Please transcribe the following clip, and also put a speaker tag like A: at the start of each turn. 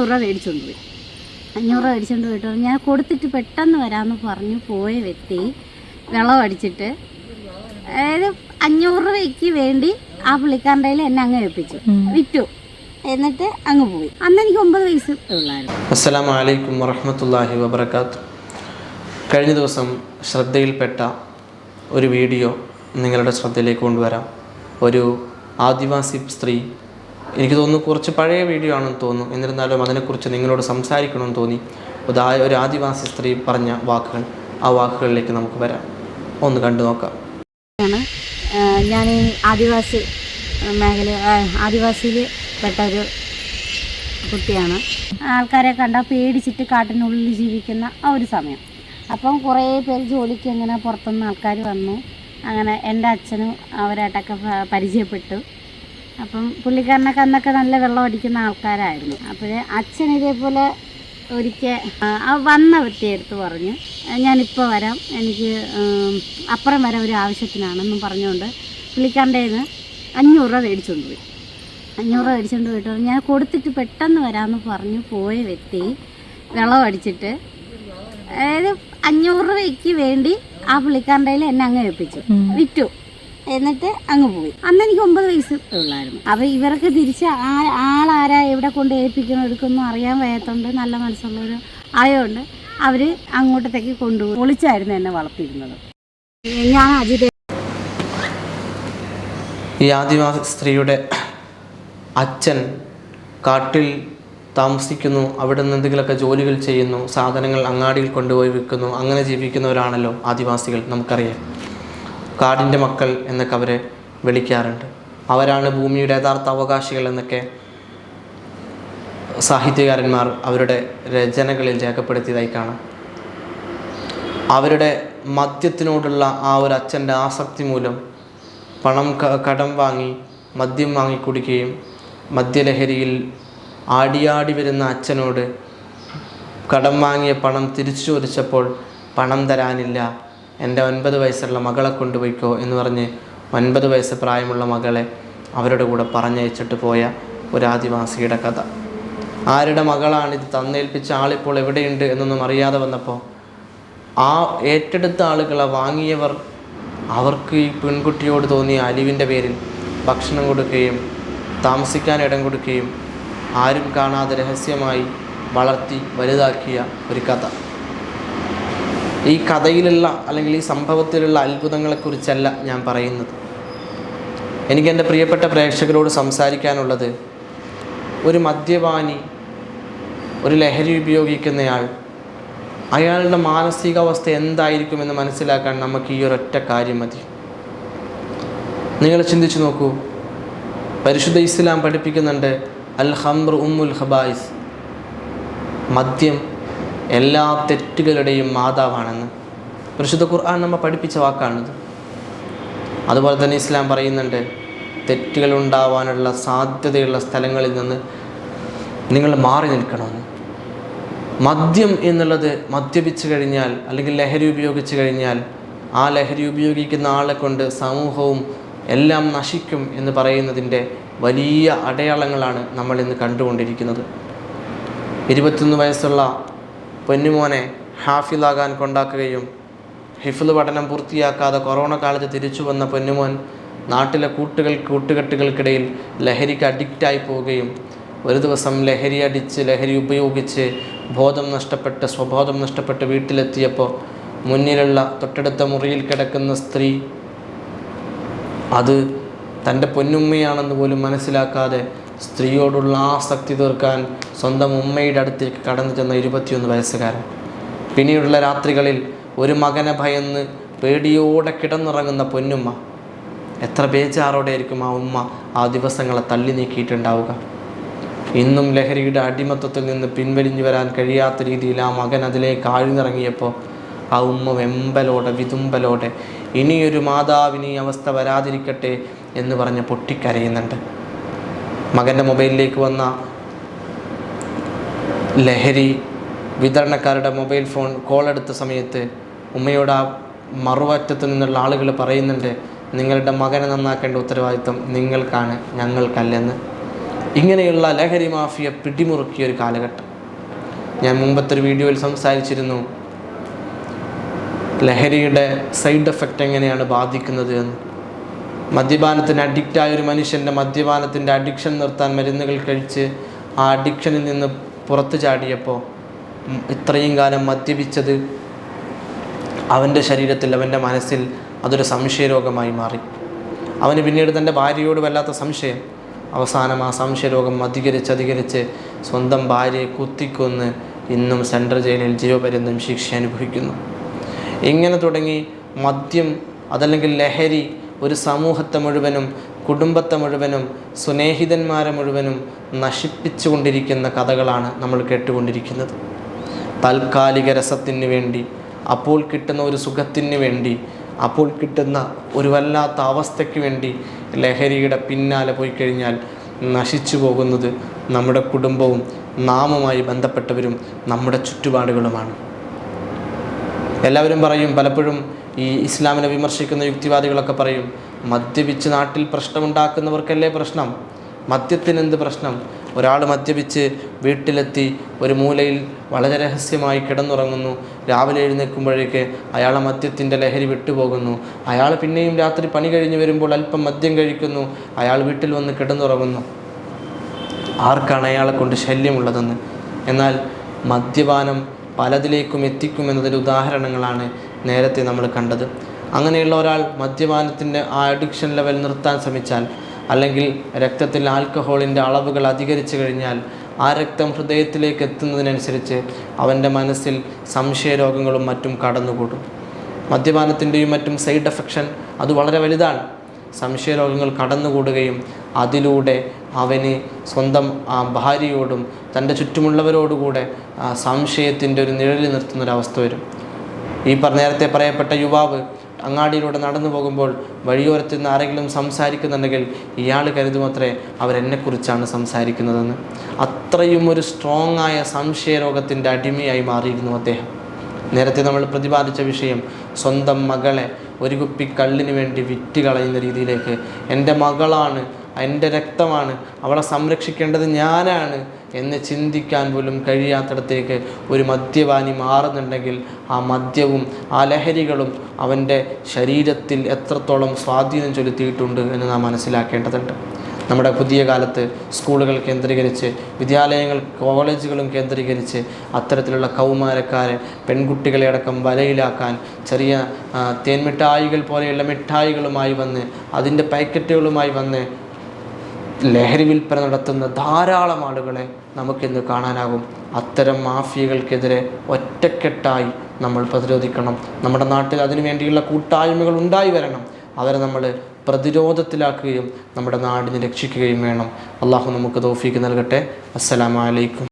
A: അഞ്ഞൂറ് രൂപ മേടിച്ചുകൊണ്ട് പോയി. അഞ്ഞൂറ് രൂപ മേടിച്ചുകൊണ്ട് പോയിട്ട് ഞാൻ കൊടുത്തിട്ട് പെട്ടെന്ന് വരാമെന്ന് പറഞ്ഞു പോയ വ്യക്തി വെള്ളം അടിച്ചിട്ട് അതായത് അഞ്ഞൂറ് രൂപയ്ക്ക് വേണ്ടി ആ പുള്ളിക്കാരന്റെ കയ്യിൽ എന്നെ അങ്ങ് ഏൽപ്പിച്ചു വിറ്റു. എന്നിട്ട് അങ്ങ് പോയി. അന്ന് എനിക്ക് ഒമ്പത് വയസ്സ് ഉള്ളായിരുന്നു.
B: അസ്സലാമു അലൈക്കും വറഹ്മത്തുള്ളാഹി വബർക്കാത്ത് കഴിഞ്ഞ ദിവസം ശ്രദ്ധയിൽപ്പെട്ട ഒരു വീഡിയോ നിങ്ങളുടെ ശ്രദ്ധയിലേക്ക് കൊണ്ടുവരാം. ഒരു ആദിവാസി സ്ത്രീ എനിക്ക് തോന്നുന്നു കുറച്ച് പഴയ വീഡിയോ ആണെന്ന് തോന്നുന്നു. എന്നിരുന്നാലും അതിനെക്കുറിച്ച് നിങ്ങളോട് സംസാരിക്കണമെന്ന് തോന്നി. ഉദായ ഒരു ആദിവാസി സ്ത്രീ പറഞ്ഞ വാക്കുകൾ. ആ വാക്കുകളിലേക്ക് നമുക്ക് വരാം. ഒന്ന് കണ്ടു നോക്കാം.
A: ഞാൻ ഈ ആദിവാസി മേഖല ആദിവാസിയിൽ പെട്ട ഒരു കുട്ടിയാണ്. ആൾക്കാരെ കണ്ടാൽ പേടിച്ചിട്ട് കാട്ടിനുള്ളിൽ ജീവിക്കുന്ന ആ ഒരു സമയം. അപ്പം കുറേ പേര് ജോലിക്ക് ഇങ്ങനെ പുറത്തുനിന്ന് ആൾക്കാർ വന്നു. അങ്ങനെ എന്റെ അച്ഛനും അവരായിട്ടൊക്കെ പരിചയപ്പെട്ടു. അപ്പം പുള്ളിക്കാരനൊക്കെ അന്നൊക്കെ നല്ല വെള്ളം അടിക്കുന്ന ആൾക്കാരായിരുന്നു. അപ്പോൾ അച്ഛൻ ഇതേപോലെ ഒരിക്കൽ ആ വന്ന വ്യക്തിയെടുത്ത് പറഞ്ഞു ഞാനിപ്പോൾ വരാം. എനിക്ക് അപ്പുറം വരെ ഒരു ആവശ്യത്തിനാണെന്നും പറഞ്ഞുകൊണ്ട് പുള്ളിക്കാരന്റെ നിന്ന് അഞ്ഞൂറ് രൂപ മേടിച്ചുകൊണ്ട് പോയി. അഞ്ഞൂറ് രൂപ മേടിച്ചുകൊണ്ട് പോയിട്ട് ഞാൻ കൊടുത്തിട്ട് പെട്ടെന്ന് വരാമെന്ന് പറഞ്ഞു പോയ വ്യക്തി വെള്ളം അടിച്ചിട്ട് അതായത് അഞ്ഞൂറ് രൂപയ്ക്ക് വേണ്ടി ആ പുള്ളിക്കാരന്റെ എന്നെ അങ്ങ് ഏൽപ്പിച്ചു. വിറ്റു. എന്നിട്ട് അങ്ങ് പോയി. അന്ന് എനിക്ക് ഒമ്പത് വയസ്സ് ഉള്ളായിരുന്നു. അപ്പോൾ ഇവർക്ക് തിരിച്ച് ആ ആളാരാ എവിടെ കൊണ്ട് ഏൽപ്പിക്കണം എടുക്കുന്നു അറിയാൻ വയ്യാത്തതുകൊണ്ട് നല്ല മനസ്സുള്ളൊരു ആയതുകൊണ്ട് അവർ അങ്ങോട്ടത്തേക്ക് കൊണ്ടുപോയി. ഒളിച്ചായിരുന്നു എന്നെ വളർത്തിയിരുന്നത്. ഞാൻ അജിത
B: ഈ ആദിവാസി സ്ത്രീയുടെ അച്ഛൻ കാട്ടിൽ താമസിക്കുന്നു അവിടെ നിന്ന് എന്തെങ്കിലുമൊക്കെ ജോലികൾ ചെയ്യുന്നു സാധനങ്ങൾ അങ്ങാടിയിൽ കൊണ്ടുപോയി വിൽക്കുന്നു അങ്ങനെ ജീവിക്കുന്നവരാണല്ലോ ആദിവാസികൾ നമുക്കറിയാം. കാടിന്റെ മക്കൾ എന്നൊക്കെ അവരെ വിളിക്കാറുണ്ട്. അവരാണ് ഭൂമിയുടെ യഥാർത്ഥ അവകാശികൾ എന്നൊക്കെ സാഹിത്യകാരന്മാർ അവരുടെ രചനകളിൽ രേഖപ്പെടുത്തിയതായി കാണാം. അവരുടെ മദ്യത്തിനോടുള്ള ആ ഒരു അച്ഛന്റെ ആസക്തി മൂലം പണം കടം വാങ്ങി മദ്യം വാങ്ങി കുടിക്കുകയും മദ്യലഹരിയിൽ ആടിയാടി വരുന്ന അച്ഛനോട് കടം വാങ്ങിയ പണം തിരിച്ചു ചോദിച്ചപ്പോൾ പണം തരാനില്ല. എന്റെ ഒൻപത് വയസ്സുള്ള മകളെ കൊണ്ടുപോയിക്കോ എന്ന് പറഞ്ഞ് ഒൻപത് വയസ്സ് പ്രായമുള്ള മകളെ അവരുടെ കൂടെ പറഞ്ഞയച്ചിട്ട് പോയ ഒരു ആദിവാസിയുടെ കഥ. ആരുടെ മകളാണ് ഇത് തന്നേൽപ്പിച്ച ആളിപ്പോൾ എവിടെയുണ്ട് എന്നൊന്നും അറിയാതെ വന്നപ്പോൾ ആ ഏറ്റെടുത്ത ആളുകളെ വാങ്ങിയവർ അവർക്ക് ഈ പെൺകുട്ടിയോട് തോന്നിയ അലിവിന്റെ പേരിൽ ഭക്ഷണം കൊടുക്കുകയും താമസിക്കാൻ ഇടം കൊടുക്കുകയും ആരും കാണാതെ രഹസ്യമായി വളർത്തി വലുതാക്കിയ ഒരു കഥ. ഈ കഥയിലുള്ള അല്ലെങ്കിൽ ഈ സംഭവത്തിലുള്ള അത്ഭുതങ്ങളെക്കുറിച്ചല്ല ഞാൻ പറയുന്നത്. എനിക്ക് എന്റെ പ്രിയപ്പെട്ട പ്രേക്ഷകരോട് സംസാരിക്കാനുള്ളത് ഒരു മദ്യപാനി ഒരു ലഹരി ഉപയോഗിക്കുന്നയാൾ അയാളുടെ മാനസികാവസ്ഥ എന്തായിരിക്കുമെന്ന് മനസ്സിലാക്കാൻ നമുക്ക് ഈ ഒരൊറ്റ കാര്യം മതി. നിങ്ങൾ ചിന്തിച്ചു നോക്കൂ. പരിശുദ്ധ ഇസ്ലാം പഠിപ്പിക്കുന്നുണ്ട് അൽ ഹംർ ഉമ്മുൽ ഹബായിസ് മദ്യം എല്ലാ തെറ്റുകളുടെയും മാതാവാണെന്ന്. പരിശുദ്ധ ഖുർആൻ നമ്മൾ പഠിപ്പിച്ച വാക്കാണിത്. അതുപോലെ തന്നെ ഇസ്ലാം പറയുന്നുണ്ട് തെറ്റുകൾ ഉണ്ടാവാനുള്ള സാധ്യതയുള്ള സ്ഥലങ്ങളിൽ നിന്ന് നിങ്ങൾ മാറി നിൽക്കണമെന്ന്. മദ്യം എന്നുള്ളത് മദ്യപിച്ചു കഴിഞ്ഞാൽ അല്ലെങ്കിൽ ലഹരി ഉപയോഗിച്ചു കഴിഞ്ഞാൽ ആ ലഹരി ഉപയോഗിക്കുന്ന ആളെ കൊണ്ട് സമൂഹവും എല്ലാം നശിക്കും എന്ന് പറയുന്നതിന്റെ വലിയ അടയാളങ്ങളാണ് നമ്മൾ ഇന്ന് കണ്ടുകൊണ്ടിരിക്കുന്നത്. ഇരുപത്തൊന്ന് വയസ്സുള്ള പൊന്നുമോനെ ഹാഫിലാകാൻ കൊണ്ടാക്കുകയും ഹിഫിൽ പഠനം പൂർത്തിയാക്കാതെ കൊറോണ കാലത്ത് തിരിച്ചു വന്ന പൊന്നുമോൻ നാട്ടിലെ കൂട്ടുകൾ കൂട്ടുകെട്ടുകൾക്കിടയിൽ ലഹരിക്ക് അഡിക്റ്റായി പോവുകയും ഒരു ദിവസം ലഹരി അടിച്ച് ലഹരി ഉപയോഗിച്ച് ബോധം നഷ്ടപ്പെട്ട് സ്വബോധം നഷ്ടപ്പെട്ട് വീട്ടിലെത്തിയപ്പോൾ മുന്നിലുള്ള തൊട്ടടുത്ത മുറിയിൽ കിടക്കുന്ന സ്ത്രീ അത് തന്റെ പൊന്നുമ്മയാണെന്ന് പോലും മനസ്സിലാക്കാതെ സ്ത്രീയോടുള്ള ആസക്തി തീർക്കാൻ സ്വന്തം ഉമ്മയുടെ അടുത്തേക്ക് കടന്നു ചെന്ന ഇരുപത്തിയൊന്ന് വയസ്സുകാരൻ. പിന്നീടുള്ള രാത്രികളിൽ ഒരു മകനെ ഭയന്ന് പേടിയോടെ കിടന്നിറങ്ങുന്ന പൊന്നുമ്മ. എത്ര ബേജാറോടെ ആയിരിക്കും ആ ഉമ്മ ആ ദിവസങ്ങളെ തള്ളി നീക്കിയിട്ടുണ്ടാവുക? ഇന്നും ലഹരിയുടെ അടിമത്വത്തിൽ നിന്ന് പിൻവലിഞ്ഞു വരാൻ കഴിയാത്ത രീതിയിൽ ആ മകൻ അതിലേക്ക് ആഴ്ന്നിറങ്ങിയപ്പോൾ ആ ഉമ്മ വെമ്പലോടെ വിതുമ്പലോടെ ഇനിയൊരു മാതാവിന് ഈ അവസ്ഥ വരാതിരിക്കട്ടെ എന്ന് പറഞ്ഞ് പൊട്ടിക്കരയുന്നുണ്ട്. മകന്റെ മൊബൈലിലേക്ക് വന്ന ലഹരി വിതരണക്കാരുടെ മൊബൈൽ ഫോൺ കോൾ എടുത്ത സമയത്ത് ഉമ്മയോട് ആ മറുവറ്റത്ത് നിന്നുള്ള ആളുകൾ പറയുന്നുണ്ട് നിങ്ങളുടെ മകനെ നന്നാക്കേണ്ട ഉത്തരവാദിത്വം നിങ്ങൾക്കാണ് ഞങ്ങൾക്കല്ലെന്ന്. ഇങ്ങനെയുള്ള ലഹരി മാഫിയ പിടിമുറുക്കിയ ഒരു കാലഘട്ടം. ഞാൻ മുമ്പത്തെ ഒരു വീഡിയോയിൽ സംസാരിച്ചിരുന്നു ലഹരിയുടെ സൈഡ് എഫക്റ്റ് എങ്ങനെയാണ് ബാധിക്കുന്നത് എന്ന്. മദ്യപാനത്തിന് അഡിക്റ്റായ ഒരു മനുഷ്യന്റെ മദ്യപാനത്തിന്റെ അഡിക്ഷൻ നിർത്താൻ മരുന്നുകൾ കഴിച്ച് ആ അഡിക്ഷനിൽ നിന്ന് പുറത്തു ചാടിയപ്പോൾ ഇത്രയും കാലം മദ്യപിച്ചത് അവന്റെ ശരീരത്തിൽ അവന്റെ മനസ്സിൽ അതൊരു സംശയരോഗമായി മാറി. അവന് പിന്നീട് തന്റെ ഭാര്യയോട് വല്ലാത്ത സംശയം. അവസാനം ആ സംശയരോഗം അധികരിച്ച് അധികരിച്ച് സ്വന്തം ഭാര്യയെ കുത്തിക്കൊന്ന് ഇന്നും സെൻട്രൽ ജയിലിൽ ജീവപര്യന്തം ശിക്ഷ അനുഭവിക്കുന്നു. ഇങ്ങനെ തുടങ്ങി മദ്യം അതല്ലെങ്കിൽ ലഹരി ഒരു സമൂഹത്തെ മുഴുവനും കുടുംബത്തെ മുഴുവനും സ്നേഹിതന്മാരെ മുഴുവനും നശിപ്പിച്ചുകൊണ്ടിരിക്കുന്ന കഥകളാണ് നമ്മൾ കേട്ടുകൊണ്ടിരിക്കുന്നത്. താൽക്കാലിക രസത്തിന് വേണ്ടി അപ്പോൾ കിട്ടുന്ന ഒരു സുഖത്തിന് വേണ്ടി അപ്പോൾ കിട്ടുന്ന ഒരു വല്ലാത്ത അവസ്ഥയ്ക്ക് വേണ്ടി ലഹരിയുടെ പിന്നാലെ പോയി കഴിഞ്ഞാൽ നശിച്ചു പോകുന്നത് നമ്മുടെ കുടുംബവും നാമുമായി ബന്ധപ്പെട്ടവരും നമ്മുടെ ചുറ്റുപാടുകളുമാണ്. എല്ലാവരും പറയും പലപ്പോഴും ഈ ഇസ്ലാമിനെ വിമർശിക്കുന്ന യുക്തിവാദികളൊക്കെ പറയും മദ്യപിച്ച് നാട്ടിൽ പ്രശ്നമുണ്ടാക്കുന്നവർക്കല്ലേ പ്രശ്നം? മദ്യത്തിന് എന്ത് പ്രശ്നം? ഒരാൾ മദ്യപിച്ച് വീട്ടിലെത്തി ഒരു മൂലയിൽ വളരെ രഹസ്യമായി കിടന്നുറങ്ങുന്നു. രാവിലെ എഴുന്നേൽക്കുമ്പോഴേക്ക് അയാളെ മദ്യത്തിന്റെ ലഹരി വിട്ടുപോകുന്നു. അയാൾ പിന്നെയും രാത്രി പണി കഴിഞ്ഞ് വരുമ്പോൾ അല്പം മദ്യം കഴിക്കുന്നു. അയാൾ വീട്ടിൽ വന്ന് കിടന്നുറങ്ങുന്നു. ആർക്കാണ് അയാളെ കൊണ്ട് ശല്യമുള്ളതെന്ന്? എന്നാൽ മദ്യപാനം പലതിലേക്കും എത്തിക്കുമെന്നതിന്റെ ഉദാഹരണങ്ങളാണ് നേരത്തെ നമ്മൾ കണ്ടത്. അങ്ങനെയുള്ള ഒരാൾ മദ്യപാനത്തിന്റെ ആ അഡിക്ഷൻ ലെവൽ നിർത്താൻ ശ്രമിച്ചാൽ അല്ലെങ്കിൽ രക്തത്തിൽ ആൽക്കഹോളിന്റെ അളവുകൾ അധികരിച്ചു കഴിഞ്ഞാൽ ആ രക്തം ഹൃദയത്തിലേക്ക് എത്തുന്നതിനനുസരിച്ച് അവന്റെ മനസ്സിൽ സംശയരോഗങ്ങളും മറ്റും കടന്നുകൂടും. മദ്യപാനത്തിന്റെയും മറ്റും സൈഡ് എഫക്ഷൻ അത് വളരെ വലുതാണ്. സംശയരോഗങ്ങൾ കടന്നുകൂടുകയും അതിലൂടെ അവന് സ്വന്തം ഭാര്യയോടും തന്റെ ചുറ്റുമുള്ളവരോടുകൂടെ സംശയത്തിന്റെ ഒരു നിഴലിൽ നിർത്തുന്നൊരവസ്ഥ വരും. ഈ പറഞ്ഞ നേരത്തെ പറയപ്പെട്ട യുവാവ് അങ്ങാടിയിലൂടെ നടന്നു പോകുമ്പോൾ വഴിയോരത്ത് നിന്ന് ആരെങ്കിലും സംസാരിക്കുന്നുണ്ടെങ്കിൽ ഇയാൾ കരുതുമത്രേ അവരെന്നെക്കുറിച്ചാണ് സംസാരിക്കുന്നതെന്ന്. അത്രയും ഒരു സ്ട്രോങ് ആയ സംശയരോഗത്തിന്റെ അടിമയായി മാറിയിരുന്നു അദ്ദേഹം. നേരത്തെ നമ്മൾ പ്രതിപാദിച്ച വിഷയം സ്വന്തം മകളെ ഒരു കുപ്പി കള്ളിന് വേണ്ടി വിറ്റ് കളയുന്ന രീതിയിലേക്ക് എന്റെ മകളാണ് എന്റെ രക്തമാണ്. അവളെ സംരക്ഷിക്കേണ്ടത് ഞാനാണ് എന്ന് ചിന്തിക്കാൻ പോലും കഴിയാത്തടത്തേക്ക് ഒരു മദ്യപാനി മാറുന്നുണ്ടെങ്കിൽ ആ മദ്യവും ആ ലഹരികളും അവന്റെ ശരീരത്തിൽ എത്രത്തോളം സ്വാധീനം ചെലുത്തിയിട്ടുണ്ട് എന്ന് നാം മനസ്സിലാക്കേണ്ടതുണ്ട്. നമ്മുടെ പുതിയ കാലത്ത് സ്കൂളുകൾ കേന്ദ്രീകരിച്ച് വിദ്യാലയങ്ങൾ കോളേജുകളും കേന്ദ്രീകരിച്ച് അത്തരത്തിലുള്ള കൗമാരക്കാരെ പെൺകുട്ടികളെ അടക്കം വലയിലാക്കാൻ ചെറിയ തേൻമിഠായികൾ പോലെയുള്ള മിഠായികളുമായി വന്ന് അതിന്റെ പാക്കറ്റുകളുമായി വന്ന് ലഹരി വിൽപ്പന നടത്തുന്ന ധാരാളം ആളുകളെ നമുക്കിന്ന് കാണാനാകും. അത്തരം മാഫിയകൾക്കെതിരെ ഒറ്റക്കെട്ടായി നമ്മൾ പ്രതിരോധിക്കണം. നമ്മുടെ നാട്ടിൽ അതിനു വേണ്ടിയുള്ള കൂട്ടായ്മകൾ ഉണ്ടായി വരണം. അവരെ നമ്മൾ പ്രതിരോധത്തിലാക്കുകയും നമ്മുടെ നാടിനെ രക്ഷിക്കുകയും വേണം. അള്ളാഹു നമുക്ക് തോഫീക്ക് നൽകട്ടെ. അസ്സലാമലൈക്കും